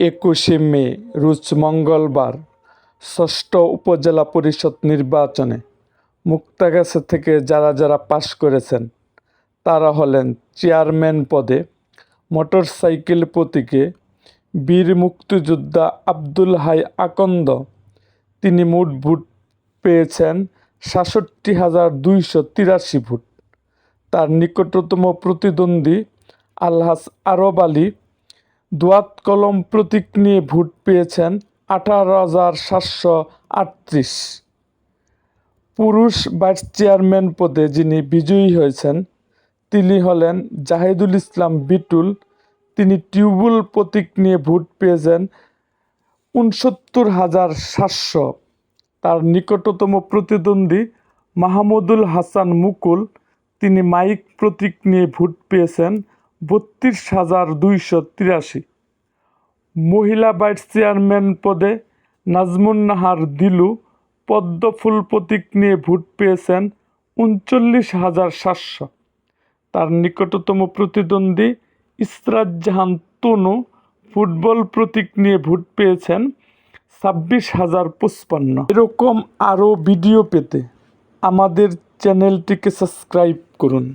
একুশে মে, রোজ মঙ্গলবার, ষষ্ঠ উপজেলা পরিষদ নির্বাচনে মুক্তাগাছা থেকে যারা যারা পাশ করেছেন, তারা হলেন চেয়ারম্যান পদে মোটরসাইকেল প্রতীকে বীর মুক্তিযোদ্ধা আব্দুল হাই আকন্দ। তিনি মোট ভোট পেয়েছেন সাতষট্টি হাজার দুইশো তিরাশি ভোট। তার নিকটতম প্রতিদ্বন্দ্বী আলহাজ আরব আলী দোয়াত কলম প্রতীক নিয়ে ভোট পেয়েছেন আঠারো হাজার সাতশো আটত্রিশ। পুরুষ ভাইস চেয়ারম্যান পদে যিনি বিজয়ী হয়েছেন, তিনি হলেন জাহিদুল ইসলাম বিটুল। তিনি টিউবুল প্রতীক নিয়ে ভোট পেয়েছেন উনসত্তর হাজার সাতশো। তার নিকটতম প্রতিদ্বন্দ্বী মাহমুদুল হাসান মুকুল। তিনি মাইক প্রতীক নিয়ে ভোট পেয়েছেন বত্রিশ হাজার দুইশো তিরাশি। মহিলা ভাইস চেয়ারম্যান পদে নাজমুন নাহার দিলু পদ্মফুল প্রতীক নিয়ে ভোট পেয়েছেন উনচল্লিশ হাজার সাতশো। তার নিকটতম প্রতিদ্বন্দ্বী ইসরাত জাহান তনু ফুটবল প্রতীক নিয়ে ভোট পেয়েছেন ছাব্বিশ হাজার পঁচপান্ন। এরকম আরও ভিডিও পেতে আমাদের চ্যানেলটিকে সাবস্ক্রাইব করুন।